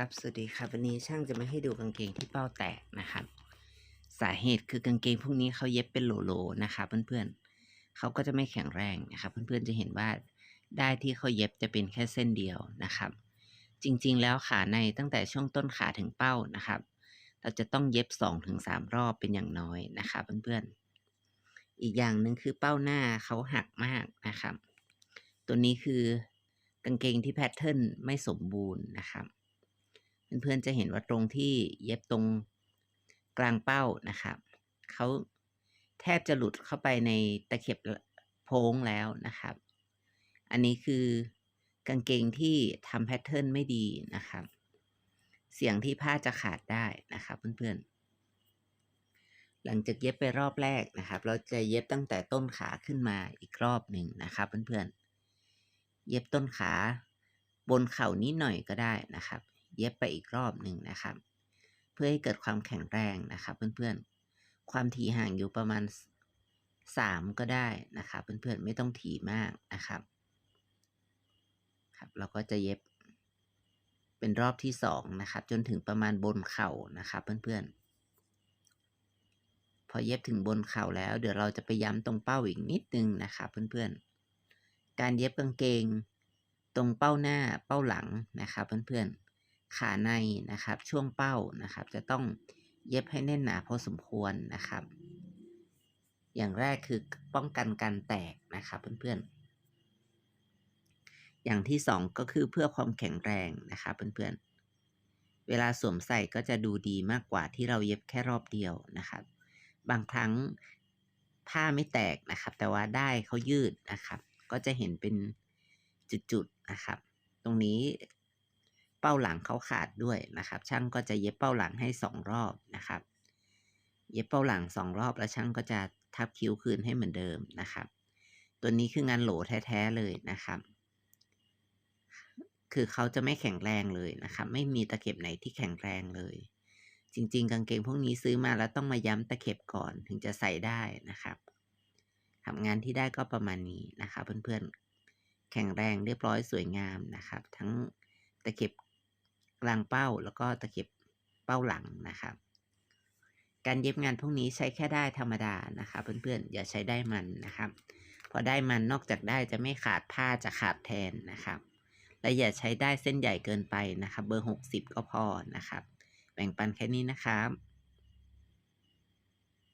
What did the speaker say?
ครับ สวัสดีครับ วันนี้ช่างจะมาให้ดูกางเกงที่เป้าแตกนะครับ สาเหตุคือกางเกงพวกนี้เขาเย็บเป็นโหลๆนะครับเพื่อนๆเขาก็จะไม่แข็งแรงนะครับ เพื่อนๆจะเห็นว่าได้ที่เขาเย็บจะเป็นแค่เส้นเดียวนะครับ จริงๆ แล้วขาในตั้งแต่ช่วงต้นขาถึงเป้านะครับ เราจะต้องเย็บ2-3ถึงรอบเป็นอย่างน้อยนะครับเพื่อนๆ อีกอย่างหนึ่งคือเป้าหน้าเขาหักมากนะครับ ตัวนี้คือกางเกงที่แพทเทิร์นไม่สมบูรณ์นะครับ เพื่อนๆจะเห็นว่าตรงที่เย็บตรงกลางเป้านะครับเขาแทบจะหลุดเข้าไปในตะเข็บโพ้งแล้วนะครับ อันนี้คือกางเกงที่ทำแพทเทิร์นไม่ดีนะครับ เสียงที่ผ้าจะขาดได้นะครับเพื่อนๆ หลังจากเย็บไปรอบแรกนะครับ เราจะเย็บตั้งแต่ต้นขาขึ้นมาอีกรอบหนึ่งนะครับเพื่อนๆ เย็บต้นขาบนเข่านิดหน่อยก็ได้นะครับ เย็บไปอีกรอบหนึ่งนะครับ เพื่อให้เกิดความแข็งแรงนะครับเพื่อนๆ ความถี่ห่างอยู่ประมาณสามก็ได้นะครับเพื่อนๆไม่ต้องถี่มากนะครับครับ เราก็จะเย็บเป็นรอบที่สองนะครับจนถึงประมาณบนเข่านะครับเพื่อนๆพอเย็บถึงบนเข่าแล้ว เดี๋ยวเราจะไปย้ำตรงเป้าอีกนิดนึงนะครับเพื่อนๆ การเย็บกางเกง ตรงเป้าหน้าเป้าหลังนะครับเพื่อนๆ ขาในนะครับ ช่วงเป้านะครับ จะต้องเย็บให้แน่นหนาพอสมควรนะครับ อย่างแรกคือป้องกันการแตกนะครับเพื่อนๆ อย่างที่สองก็คือเพื่อความแข็งแรงนะครับเพื่อนๆ เวลาสวมใส่ก็จะดูดีมากกว่าที่เราเย็บแค่รอบเดียวนะครับ บางครั้งผ้าไม่แตกนะครับ แต่ว่าได้เขายืดนะครับ ก็จะเห็นเป็นจุดๆนะครับ ตรงนี้ เป้าหลังเขาขาดด้วยนะครับ ช่างก็จะเย็บเป้าหลังให้สองรอบนะครับ เย็บเป้าหลังสองรอบแล้วช่างก็จะทับคิ้วคืนให้เหมือนเดิมนะครับ ตัวนี้คืองานโหลแท้ๆเลยนะครับ คือเขาจะไม่แข็งแรงเลยนะครับ ไม่มีตะเข็บไหนที่แข็งแรงเลย จริง ๆ กางเกงพวกนี้ซื้อมาแล้วต้องมาย้ำตะเข็บก่อนถึงจะใส่ได้นะครับทำงานที่ได้ก็ประมาณนี้นะครับเพื่อนๆแข็งแรงเรียบร้อยสวยงามนะครับ ทั้งตะเข็บ กลางเป้าแล้วก็ตะเข็บเป้าหลังนะครับ การเย็บงานพวกนี้ใช้แค่ได้ธรรมดานะครับเพื่อนๆอย่าใช้ได้มันนะครับ พอได้มันนอกจากได้จะไม่ขาดผ้าจะขาดแทนนะครับ และอย่าใช้ได้เส้นใหญ่เกินไปนะครับ เบอร์ 60 ก็พอนะครับ แบ่งปันแค่นี้นะครับ